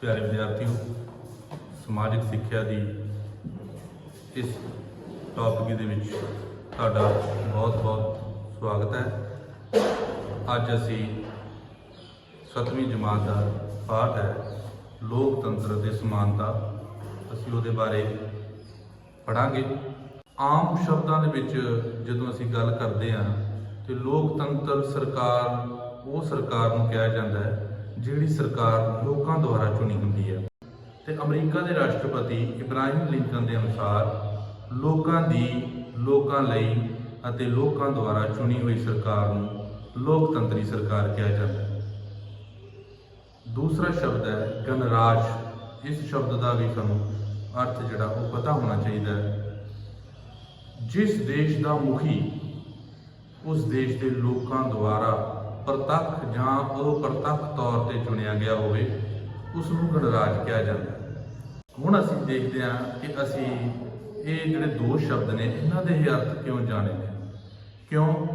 ਪਿਆਰੇ ਵਿਦਿਆਰਥੀਓ, ਸਮਾਜਿਕ ਸਿੱਖਿਆ ਦੀ ਇਸ ਟੌਪਿਕ ਦੇ ਵਿੱਚ ਤੁਹਾਡਾ ਬਹੁਤ-ਬਹੁਤ ਸਵਾਗਤ ਹੈ। ਅੱਜ ਅਸੀਂ 7ਵੀਂ ਜਮਾਤ ਦਾ ਪਾਠ ਹੈ, ਲੋਕਤੰਤਰ ਦੇ ਸਮਾਨਤਾ। ਅਸੀਂ ਉਹਦੇ ਬਾਰੇ ਪੜਾਂਗੇ ਆਮ ਸ਼ਬਦਾਂ ਦੇ ਵਿੱਚ ਜਦੋਂ ਅਸੀਂ ਗੱਲ ਕਰਦੇ ਹਾਂ, ਤੇ ਲੋਕਤੰਤਰ ਸਰਕਾਰ ਉਹ ਸਰਕਾਰ ਨੂੰ ਕਿਹਾ ਜਾਂਦਾ ਹੈ ਜਿਹੜੀ ਸਰਕਾਰ ਲੋਕਾਂ ਦੁਆਰਾ ਚੁਣੀ ਹੁੰਦੀ ਹੈ। ਤੇ ਅਮਰੀਕਾ ਦੇ ਰਾਸ਼ਟਰਪਤੀ ਇਬਰਾਹਿਮ ਲਿੰਕਨ ਦੇ ਅਨੁਸਾਰ ਲੋਕਾਂ ਦੀ, ਲੋਕਾਂ ਲਈ ਅਤੇ ਲੋਕਾਂ ਦੁਆਰਾ ਚੁਣੀ ਹੋਈ ਸਰਕਾਰ ਨੂੰ ਲੋਕਤੰਤਰੀ ਸਰਕਾਰ ਕਿਹਾ ਜਾਂਦਾ ਹੈ। ਦੂਸਰਾ ਸ਼ਬਦ ਹੈ ਗਣਰਾਜ। ਇਸ ਸ਼ਬਦ ਦਾ ਵੀ ਸਾਨੂੰ ਅਰਥ ਜਿਹੜਾ ਉਹ ਪਤਾ ਹੋਣਾ ਚਾਹੀਦਾ ਹੈ। ਜਿਸ ਦੇਸ਼ ਦਾ ਮੁਖੀ, ਉਸ ਦੇਸ਼ ਦੇ ਲੋਕਾਂ ਦੁਆਰਾ ਪ੍ਰਤੱਖ ਜਾਂ ਅਪ੍ਰਤੱਖ ਤੌਰ ਤੇ ਚੁਣਿਆ ਗਿਆ ਹੋਵੇ ਉਸ ਨੂੰ ਗਣਰਾਜ ਕਿਹਾ ਜਾਂਦਾ। ਹੁਣ ਅਸੀਂ ਦੇਖਦੇ ਹਾਂ ਕਿ ਅਸੀਂ ਇਹ ਜਿਹੜੇ ਦੋ ਸ਼ਬਦ ਨੇ, ਇਹਨਾਂ ਦੇ ਹੀ ਅਰਥ ਕਿਉਂ ਜਾਣੇ ਨੇ? ਕਿਉਂ?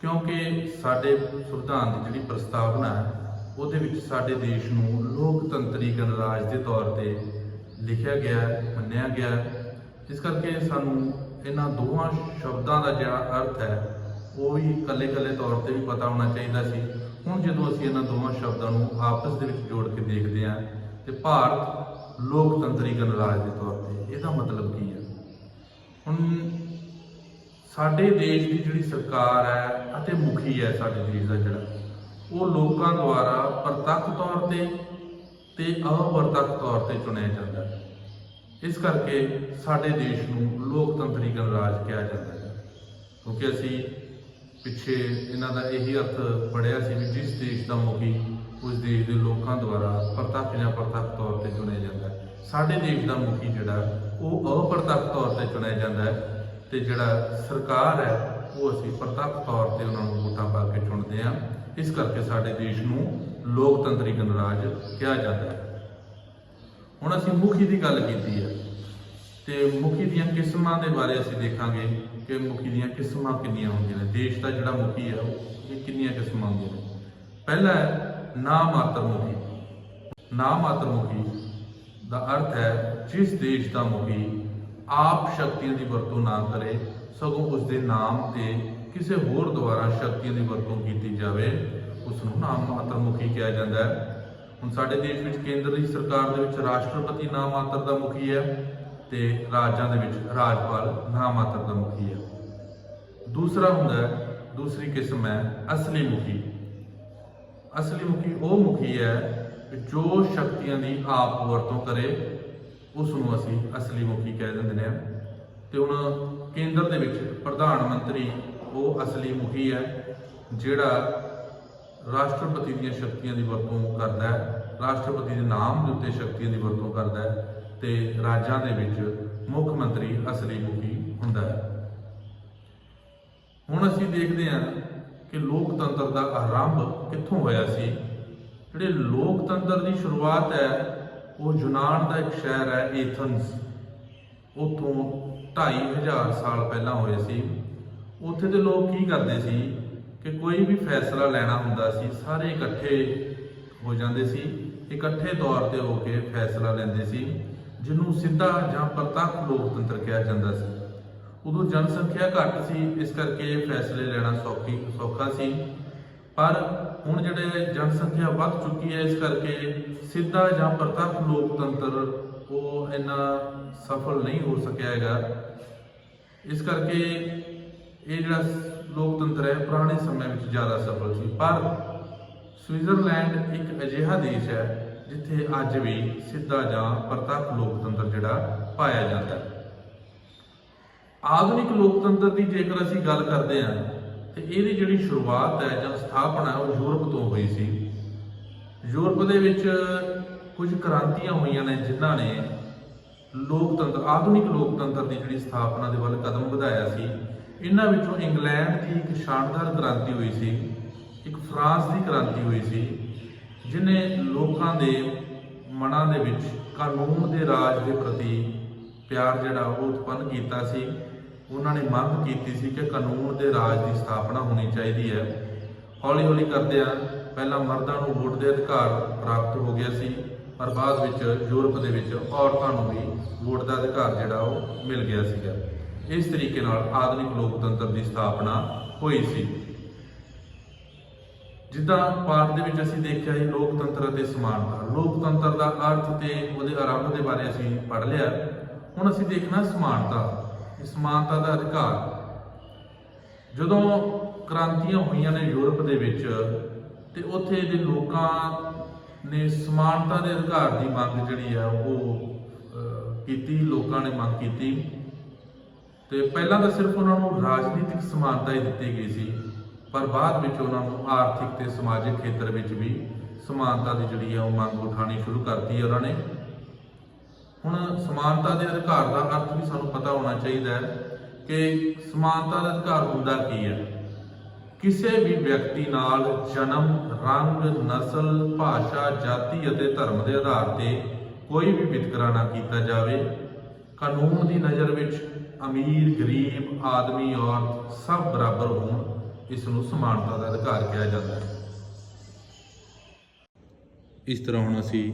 ਕਿਉਂਕਿ ਸਾਡੇ ਸੰਵਿਧਾਨ ਦੀ ਜਿਹੜੀ ਪ੍ਰਸਤਾਵਨਾ ਹੈ, ਉਹਦੇ ਵਿੱਚ ਸਾਡੇ ਦੇਸ਼ ਨੂੰ ਲੋਕਤੰਤਰੀ ਗਣਰਾਜ ਦੇ ਤੌਰ ਤੇ ਲਿਖਿਆ ਗਿਆ ਮੰਨਿਆ ਗਿਆ ਇਸ ਕਰਕੇ ਸਾਨੂੰ ਇਹਨਾਂ ਦੋਹਾਂ ਸ਼ਬਦਾਂ ਦਾ ਜਿਹੜਾ ਅਰਥ ਹੈ ਉਹ ਵੀ ਇਕੱਲੇ-ਇਕੱਲੇ ਤੌਰ ਤੇ ਵੀ ਪਤਾ ਹੋਣਾ ਚਾਹੀਦਾ ਸੀ। ਹੁਣ ਜਦੋਂ ਅਸੀਂ ਇਹਨਾਂ ਦੋਵਾਂ ਸ਼ਬਦਾਂ ਨੂੰ ਆਪਸ ਦੇ ਵਿੱਚ ਜੋੜ ਕੇ ਦੇਖਦੇ ਹਾਂ ਤੇ ਭਾਰਤ ਲੋਕਤੰਤਰੀ ਗਣਰਾਜ ਦੇ ਤੌਰ ਤੇ, ਇਹਦਾ ਮਤਲਬ ਕੀ ਹੈ? ਹੁਣ ਸਾਡੇ ਦੇਸ਼ ਦੀ ਜਿਹੜੀ ਸਰਕਾਰ ਹੈ ਅਤੇ ਮੁਖੀ ਹੈ ਸਾਡੇ ਦੇਸ਼ ਦਾ ਜਿਹੜਾ, ਉਹ ਲੋਕਾਂ ਦੁਆਰਾ ਪ੍ਰਤੱਖ ਤੌਰ ਤੇ ਤੇ ਅਪਰਤੱਖ ਤੌਰ ਤੇ ਚੁਣਿਆ ਜਾਂਦਾ ਹੈ। ਇਸ ਕਰਕੇ ਸਾਡੇ ਦੇਸ਼ ਨੂੰ ਲੋਕਤੰਤਰੀ ਗਣਰਾਜ ਕਿਹਾ ਜਾਂਦਾ ਹੈ। ਕਿਉਂਕਿ ਅਸੀਂ ਪਿੱਛੇ ਇਹਨਾਂ ਦਾ ਇਹੀ ਅਰਥ ਪੜਿਆ ਸੀ ਵੀ ਜਿਸ ਦੇਸ਼ ਦਾ ਮੁਖੀ ਉਸ ਦੇਸ਼ ਦੇ ਲੋਕਾਂ ਦੁਆਰਾ ਪ੍ਰਤੱਖ ਜਾਂ ਪ੍ਰਤੱਖ ਤੌਰ ਤੇ ਚੁਣਿਆ ਜਾਂਦਾ ਹੈ। ਸਾਡੇ ਦੇਸ਼ ਦਾ ਮੁਖੀ ਜਿਹੜਾ ਉਹ ਅਪਰਤੱਖ ਤੌਰ ਤੇ ਚੁਣਿਆ ਜਾਂਦਾ ਹੈ ਤੇ ਜਿਹੜਾ ਸਰਕਾਰ ਹੈ, ਉਹ ਅਸੀਂ ਪ੍ਰਤੱਖ ਤੌਰ ਤੇ ਉਹਨਾਂ ਨੂੰ ਵੋਟਾਂ ਪਾ ਕੇ ਚੁਣਦੇ ਹਾਂ। ਇਸ ਕਰਕੇ ਸਾਡੇ ਦੇਸ਼ ਨੂੰ ਲੋਕਤੰਤਰੀ ਗਣਰਾਜ ਕਿਹਾ ਜਾਂਦਾ ਹੈ। ਹੁਣ ਅਸੀਂ ਮੁਖੀ ਦੀ ਗੱਲ ਕੀਤੀ ਹੈ ਤੇ ਮੁਖੀ ਦੀਆਂ ਕਿਸਮਾਂ ਦੇ ਬਾਰੇ ਅਸੀਂ ਦੇਖਾਂਗੇ। ਕਿ ਮੁਖੀ ਦੀਆਂ ਕਿਸਮਾਂ ਕਿੰਨੀਆਂ ਹੁੰਦੀਆਂ ਨੇ? ਦੇਸ਼ ਦਾ ਜਿਹੜਾ ਮੁਖੀ ਹੈ ਉਹ ਇਹ ਕਿੰਨੀਆਂ ਕਿਸਮਾਂ ਹੁੰਦੀਆਂ ਨੇ? ਪਹਿਲਾ ਹੈ ਨਾਮਾਤਰ ਮੁਖੀ ਨਾਮਾਤਰ ਮੁਖੀ ਦਾ ਅਰਥ ਹੈ, ਜਿਸ ਦੇਸ਼ ਦਾ ਮੁਖੀ ਆਪ ਸ਼ਕਤੀਆਂ ਦੀ ਵਰਤੋਂ ਨਾ ਕਰੇ, ਸਗੋਂ ਉਸ ਦੇ ਨਾਮ ਤੇ ਕਿਸੇ ਹੋਰ ਦੁਆਰਾ ਸ਼ਕਤੀਆਂ ਦੀ ਵਰਤੋਂ ਕੀਤੀ ਜਾਵੇ ਉਸ ਨੂੰ ਨਾਮਾਤਰ ਮੁਖੀ ਕਿਹਾ ਜਾਂਦਾ ਹੈ। ਹੁਣ ਸਾਡੇ ਦੇਸ਼ ਵਿੱਚ ਕੇਂਦਰ ਦੀ ਸਰਕਾਰ ਦੇ ਵਿੱਚ ਰਾਸ਼ਟਰਪਤੀ ਨਾਮਾਤਰ ਦਾ ਮੁਖੀ ਹੈ। ਤੇ ਰਾਜਾਂ ਦੇ ਵਿੱਚ ਰਾਜਪਾਲ ਨਾਮਾਤਰ ਦਾ ਮੁਖੀ ਹੈ ਦੂਸਰਾ ਹੁੰਦਾ ਦੂਸਰੀ ਕਿਸਮ ਹੈ ਅਸਲੀ ਮੁਖੀ। ਅਸਲੀ ਮੁਖੀ ਉਹ ਮੁਖੀ ਹੈ ਜੋ ਸ਼ਕਤੀਆਂ ਦੀ ਆਪ ਵਰਤੋਂ ਕਰੇ ਉਸ ਨੂੰ ਅਸੀਂ ਅਸਲੀ ਮੁਖੀ ਕਹਿ ਦਿੰਦੇ ਹਾਂ ਤੇ ਹੁਣ ਕੇਂਦਰ ਦੇ ਵਿੱਚ ਪ੍ਰਧਾਨ ਮੰਤਰੀ ਉਹ ਅਸਲੀ ਮੁਖੀ ਹੈ, ਜਿਹੜਾ ਰਾਸ਼ਟਰਪਤੀ ਦੀਆਂ ਸ਼ਕਤੀਆਂ ਦੀ ਵਰਤੋਂ ਕਰਦਾ ਹੈ, ਰਾਸ਼ਟਰਪਤੀ ਦੇ ਨਾਮ ਦੇ ਉੱਤੇ ਸ਼ਕਤੀਆਂ ਦੀ ਵਰਤੋਂ ਕਰਦਾ ਹੈ ਤੇ ਰਾਜਾਂ ਦੇ ਵਿੱਚ ਮੁੱਖ ਮੰਤਰੀ ਅਸਲੀ ਮੁਖੀ ਹੁੰਦਾ ਹੈ। ਹੁਣ ਅਸੀਂ ਦੇਖਦੇ ਹਾਂ ਕਿ ਲੋਕਤੰਤਰ ਦਾ ਆਰੰਭ ਕਿੱਥੋਂ ਹੋਇਆ ਸੀ। ਜਿਹੜੇ ਲੋਕਤੰਤਰ ਦੀ ਸ਼ੁਰੂਆਤ ਹੈ, ਉਹ ਯੂਨਾਨ ਦਾ ਇੱਕ ਸ਼ਹਿਰ ਹੈ, ਏਥਨਸ। ਉਥੋਂ 2500 ਸਾਲ ਪਹਿਲਾਂ ਹੋਏ ਸੀ। ਉੱਥੇ ਦੇ ਲੋਕ ਕੀ ਕਰਦੇ ਸੀ ਕਿ ਕੋਈ ਵੀ ਫੈਸਲਾ ਲੈਣਾ ਹੁੰਦਾ ਸੀ, ਸਾਰੇ ਇਕੱਠੇ ਹੋ ਜਾਂਦੇ ਸੀ। ਇਕੱਠੇ ਤੌਰ ਤੇ ਹੋ ਕੇ ਫੈਸਲਾ ਲੈਂਦੇ ਸੀ। ਜਿਹਨੂੰ ਸਿੱਧਾ ਜਾਂ ਪ੍ਰਤੱਖ ਲੋਕਤੰਤਰ ਕਿਹਾ ਜਾਂਦਾ ਸੀ। ਉਦੋਂ ਜਨਸੰਖਿਆ ਘੱਟ ਸੀ, ਇਸ ਕਰਕੇ ਇਹ ਫੈਸਲੇ ਲੈਣਾ ਸੌਖੀ, ਸੌਖਾ ਸੀ। ਪਰ ਹੁਣ ਜਿਹੜੇ ਜਨਸੰਖਿਆ ਵੱਧ ਚੁੱਕੀ ਹੈ, ਇਸ ਕਰਕੇ ਸਿੱਧਾ ਜਾਂ ਪ੍ਰਤੱਖ ਲੋਕਤੰਤਰ ਉਹ ਇੰਨਾ ਸਫਲ ਨਹੀਂ ਹੋ ਸਕਿਆ ਹੈਗਾ। ਇਸ ਕਰਕੇ ਇਹ ਜਿਹੜਾ ਲੋਕਤੰਤਰ ਹੈ, ਪੁਰਾਣੇ ਸਮੇਂ ਵਿੱਚ ਜ਼ਿਆਦਾ ਸਫਲ ਸੀ। ਪਰ ਸਵਿਟਜ਼ਰਲੈਂਡ ਇੱਕ ਅਜਿਹਾ ਦੇਸ਼ ਹੈ ਜਿੱਥੇ ਅੱਜ ਵੀ ਸਿੱਧਾ ਜਾਂ ਪ੍ਰਤੱਖ ਲੋਕਤੰਤਰ ਜਿਹੜਾ ਪਾਇਆ ਜਾਂਦਾ ਹੈ। ਆਧੁਨਿਕ ਲੋਕਤੰਤਰ ਦੀ ਜੇਕਰ ਅਸੀਂ ਗੱਲ ਕਰਦੇ ਹਾਂ, ਤੇ ਇਹਦੀ ਜਿਹੜੀ ਸ਼ੁਰੂਆਤ ਹੈ ਜਾਂ ਸਥਾਪਨਾ ਉਹ ਯੂਰਪ ਤੋਂ ਹੋਈ ਸੀ। ਯੂਰਪ ਦੇ ਵਿੱਚ ਕੁਝ ਕ੍ਰਾਂਤੀਆਂ ਹੋਈਆਂ ਨੇ, ਜਿਨ੍ਹਾਂ ਨੇ ਲੋਕਤੰਤਰ, ਆਧੁਨਿਕ ਲੋਕਤੰਤਰ ਦੀ ਜਿਹੜੀ ਸਥਾਪਨਾ ਦੇ ਵੱਲ ਕਦਮ ਵਧਾਇਆ ਸੀ। ਇਹਨਾਂ ਵਿੱਚੋਂ ਇੰਗਲੈਂਡ ਦੀ ਇੱਕ ਸ਼ਾਨਦਾਰ ਕ੍ਰਾਂਤੀ ਹੋਈ ਸੀ, ਇੱਕ ਫਰਾਂਸ ਦੀ ਕ੍ਰਾਂਤੀ ਹੋਈ ਸੀ। ਜਿਨੇ ਲੋਕਾਂ ਦੇ ਮਨਾਂ ਦੇ ਵਿੱਚ ਕਾਨੂੰਨ ਦੇ ਰਾਜ ਦੇ ਪ੍ਰਤੀ ਪਿਆਰ ਜਿਹੜਾ ਉਹ ਉਤਪੰਨ ਕੀਤਾ ਸੀ, ਉਹਨਾਂ ਨੇ ਮੰਗ ਕੀਤੀ ਸੀ ਕਿ ਕਾਨੂੰਨ ਦੇ ਰਾਜ ਦੀ ਸਥਾਪਨਾ ਹੋਣੀ ਚਾਹੀਦੀ ਹੈ। ਹੌਲੀ ਹੌਲੀ ਕਰਦਿਆਂ ਪਹਿਲਾਂ ਮਰਦਾਂ ਨੂੰ ਵੋਟ ਦੇ ਅਧਿਕਾਰ ਪ੍ਰਾਪਤ ਹੋ ਗਿਆ ਸੀ, ਪਰ ਬਾਅਦ ਵਿੱਚ ਯੂਰਪ ਦੇ ਵਿੱਚ ਔਰਤਾਂ ਨੂੰ ਵੀ ਵੋਟ ਦਾ ਅਧਿਕਾਰ ਜਿਹੜਾ ਉਹ ਮਿਲ ਗਿਆ ਸੀਗਾ। ਇਸ ਤਰੀਕੇ ਨਾਲ ਆਧੁਨਿਕ ਲੋਕਤੰਤਰ ਦੀ ਸਥਾਪਨਾ ਹੋਈ ਸੀ। ਜਿੱਦਾਂ ਪਾਠ ਦੇ ਵਿੱਚ ਅਸੀਂ ਦੇਖਿਆ ਹੈ ਲੋਕਤੰਤਰ ਅਤੇ ਸਮਾਨਤਾ। ਲੋਕਤੰਤਰ ਦਾ ਅਰਥ ਤੇ ਉਹਦੇ ਆਰੰਭ ਦੇ ਬਾਰੇ ਅਸੀਂ ਪੜ੍ਹ ਲਿਆ। ਹੁਣ ਅਸੀਂ ਦੇਖਣਾ ਸਮਾਨਤਾ ਸਮਾਨਤਾ ਦਾ ਅਧਿਕਾਰ। ਜਦੋਂ ਕ੍ਰਾਂਤੀਆਂ ਹੋਈਆਂ ਨੇ ਯੂਰਪ ਦੇ ਵਿੱਚ, ਤੇ ਉੱਥੇ ਦੇ ਲੋਕਾਂ ਨੇ ਸਮਾਨਤਾ ਦੇ ਅਧਿਕਾਰ ਦੀ ਮੰਗ ਜਿਹੜੀ ਆ, ਉਹ ਕੀਤੀ, ਲੋਕਾਂ ਨੇ ਮੰਗ ਕੀਤੀ। ਤੇ ਪਹਿਲਾਂ ਤਾਂ ਸਿਰਫ ਉਹਨਾਂ ਨੂੰ ਰਾਜਨੀਤਿਕ ਸਮਾਨਤਾ ਹੀ ਦਿੱਤੀ ਗਈ ਸੀ। ਪਰ ਬਾਅਦ ਵਿੱਚ ਉਹਨਾਂ ਨੂੰ ਆਰਥਿਕ ਤੇ ਸਮਾਜਿਕ ਖੇਤਰ ਵਿੱਚ ਵੀ ਸਮਾਨਤਾ ਦੀ ਜਿਹੜੀ ਹੈ ਉਹ ਮੰਗ ਉਠਾਣੀ ਸ਼ੁਰੂ ਕਰਤੀ ਹੈ ਉਹਨਾਂ ਨੇ। ਹੁਣ ਸਮਾਨਤਾ ਦੇ ਅਧਿਕਾਰ ਦਾ ਅਰਥ ਵੀ ਸਾਨੂੰ ਪਤਾ ਹੋਣਾ ਚਾਹੀਦਾ ਹੈ ਕਿ ਸਮਾਨਤਾ ਦਾ ਅਧਿਕਾਰ ਹੁੰਦਾ ਕੀ ਹੈ। ਕਿਸੇ ਵੀ ਵਿਅਕਤੀ ਨਾਲ ਜਨਮ, ਰੰਗ, ਨਸਲ, ਭਾਸ਼ਾ, ਜਾਤੀ ਅਤੇ ਧਰਮ ਦੇ ਆਧਾਰ ਤੇ ਕੋਈ ਵੀ ਵਿਤਕਰਾ ਨਾ ਕੀਤਾ ਜਾਵੇ, ਕਾਨੂੰਨ ਦੀ ਨਜ਼ਰ ਵਿੱਚ ਅਮੀਰ, ਗਰੀਬ, ਆਦਮੀ, ਔਰਤ ਸਭ ਬਰਾਬਰ ਹੋਣ ਇਸ ਨੂੰ ਸਮਾਨਤਾ ਦਾ ਅਧਿਕਾਰ ਕਿਹਾ ਜਾਂਦਾ ਹੈ। ਇਸ ਤਰ੍ਹਾਂ ਹੁਣ ਅਸੀਂ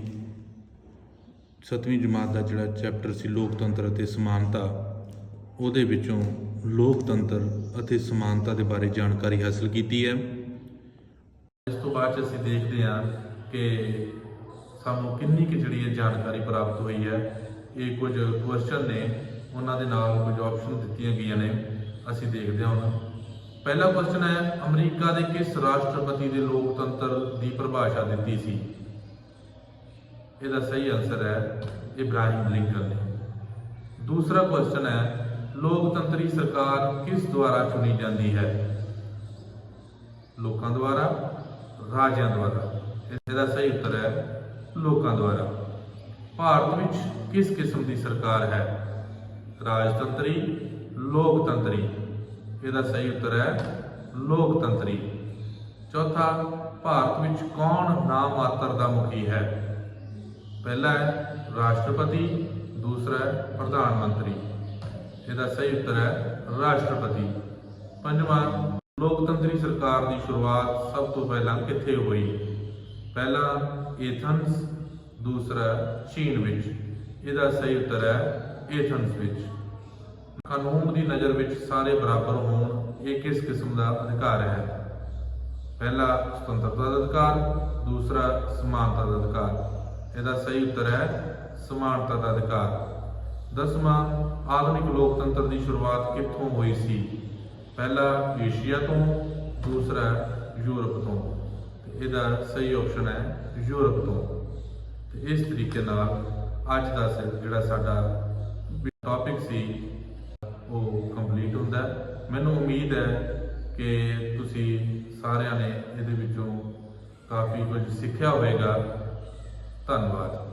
ਸੱਤਵੀਂ ਜਮਾਤ ਦਾ ਜਿਹੜਾ ਚੈਪਟਰ ਸੀ ਲੋਕਤੰਤਰ ਅਤੇ ਸਮਾਨਤਾ ਉਹਦੇ ਵਿੱਚੋਂ ਲੋਕਤੰਤਰ ਅਤੇ ਸਮਾਨਤਾ ਦੇ ਬਾਰੇ ਜਾਣਕਾਰੀ ਹਾਸਲ ਕੀਤੀ ਹੈ। ਇਸ ਤੋਂ ਬਾਅਦ ਅਸੀਂ ਦੇਖਦੇ ਹਾਂ ਕਿ ਸਾਨੂੰ ਕਿੰਨੀ ਕੁ ਜਿਹੜੀ ਜਾਣਕਾਰੀ ਪ੍ਰਾਪਤ ਹੋਈ ਹੈ। ਇਹ ਕੁਝ ਕੁਐਸਚਨ ਨੇ ਉਹਨਾਂ ਦੇ ਨਾਲ ਕੁਝ ਆਪਸ਼ਨ ਦਿੱਤੀਆਂ ਗਈਆਂ ਨੇ। ਅਸੀਂ ਦੇਖਦੇ ਹਾਂ ਹੁਣ ਪਹਿਲਾ ਕੁਐਸਚਨ ਹੈ, ਅਮਰੀਕਾ ਦੇ ਕਿਸ ਰਾਸ਼ਟਰਪਤੀ ਦੇ ਲੋਕਤੰਤਰ ਦੀ ਪਰਿਭਾਸ਼ਾ ਦਿੱਤੀ ਸੀ? ਇਹਦਾ ਸਹੀ ਆਨਸਰ ਹੈ ਇਬਰਾਹਿਮ ਲਿੰਕਨ ਨੇ। ਦੂਸਰਾ ਕੁਐਸਚਨ ਹੈ, ਲੋਕਤੰਤਰੀ ਸਰਕਾਰ ਕਿਸ ਦੁਆਰਾ ਚੁਣੀ ਜਾਂਦੀ ਹੈ? ਲੋਕਾਂ ਦੁਆਰਾ, ਰਾਜਿਆਂ ਦੁਆਰਾ। ਇਹਦਾ ਸਹੀ ਉੱਤਰ ਹੈ, ਲੋਕਾਂ ਦੁਆਰਾ। ਭਾਰਤ ਵਿੱਚ ਕਿਸ ਕਿਸਮ ਦੀ ਸਰਕਾਰ ਹੈ? ਰਾਜਤੰਤਰੀ, ਲੋਕਤੰਤਰੀ। ਇਹਦਾ ਸਹੀ ਉੱਤਰ ਹੈ ਲੋਕਤੰਤਰੀ। ਚੌਥਾ, ਭਾਰਤ ਵਿੱਚ ਕੌਣ ਨਾਮ ਮਾਤਰ ਦਾ ਮੁਖੀ ਹੈ? ਪਹਿਲਾ ਹੈ ਰਾਸ਼ਟਰਪਤੀ, ਦੂਸਰਾ ਹੈ ਪ੍ਰਧਾਨ ਮੰਤਰੀ। ਇਹਦਾ ਸਹੀ ਉੱਤਰ ਹੈ ਰਾਸ਼ਟਰਪਤੀ। ਪੰਜਵਾਂ, ਲੋਕਤੰਤਰੀ ਸਰਕਾਰ ਦੀ ਸ਼ੁਰੂਆਤ ਸਭ ਤੋਂ ਪਹਿਲਾਂ ਕਿੱਥੇ ਹੋਈ? ਪਹਿਲਾ, ਏਥਨਸ, ਦੂਸਰਾ, ਚੀਨ ਵਿੱਚ। ਇਹਦਾ ਸਹੀ ਉੱਤਰ ਹੈ ਏਥਨਸ ਵਿੱਚ। ਕਾਨੂੰਨ ਦੀ ਨਜ਼ਰ ਵਿੱਚ ਸਾਰੇ ਬਰਾਬਰ ਹੋਣ ਇਹ ਕਿਸ ਕਿਸਮ ਦਾ ਅਧਿਕਾਰ ਹੈ? ਪਹਿਲਾ, ਸੁਤੰਤਰਤਾ ਦਾ ਅਧਿਕਾਰ, ਦੂਸਰਾ, ਸਮਾਨਤਾ ਦਾ ਅਧਿਕਾਰ। ਇਹਦਾ ਸਹੀ ਉੱਤਰ ਹੈ ਸਮਾਨਤਾ ਦਾ ਅਧਿਕਾਰ। ਦਸਵਾਂ, ਆਧੁਨਿਕ ਲੋਕਤੰਤਰ ਦੀ ਸ਼ੁਰੂਆਤ ਕਿੱਥੋਂ ਹੋਈ ਸੀ? ਪਹਿਲਾ, ਏਸ਼ੀਆ ਤੋਂ, ਦੂਸਰਾ, ਯੂਰਪ ਤੋਂ। ਇਹਦਾ ਸਹੀ ਆਪਸ਼ਨ ਹੈ ਯੂਰਪ ਤੋਂ। ਤੇ ਇਸ ਤਰੀਕੇ ਨਾਲ ਅੱਜ ਦਾ ਜਿਹੜਾ ਸਾਡਾ ਟੌਪਿਕ ਸੀ ਉਹ ਕੰਪਲੀਟ ਹੁੰਦਾ ਮੈਨੂੰ ਉਮੀਦ ਹੈ ਕਿ ਤੁਸੀਂ ਸਾਰਿਆਂ ਨੇ ਇਹਦੇ ਵਿੱਚੋਂ ਕਾਫੀ ਕੁਝ ਸਿੱਖਿਆ ਹੋਵੇਗਾ। ਧੰਨਵਾਦ।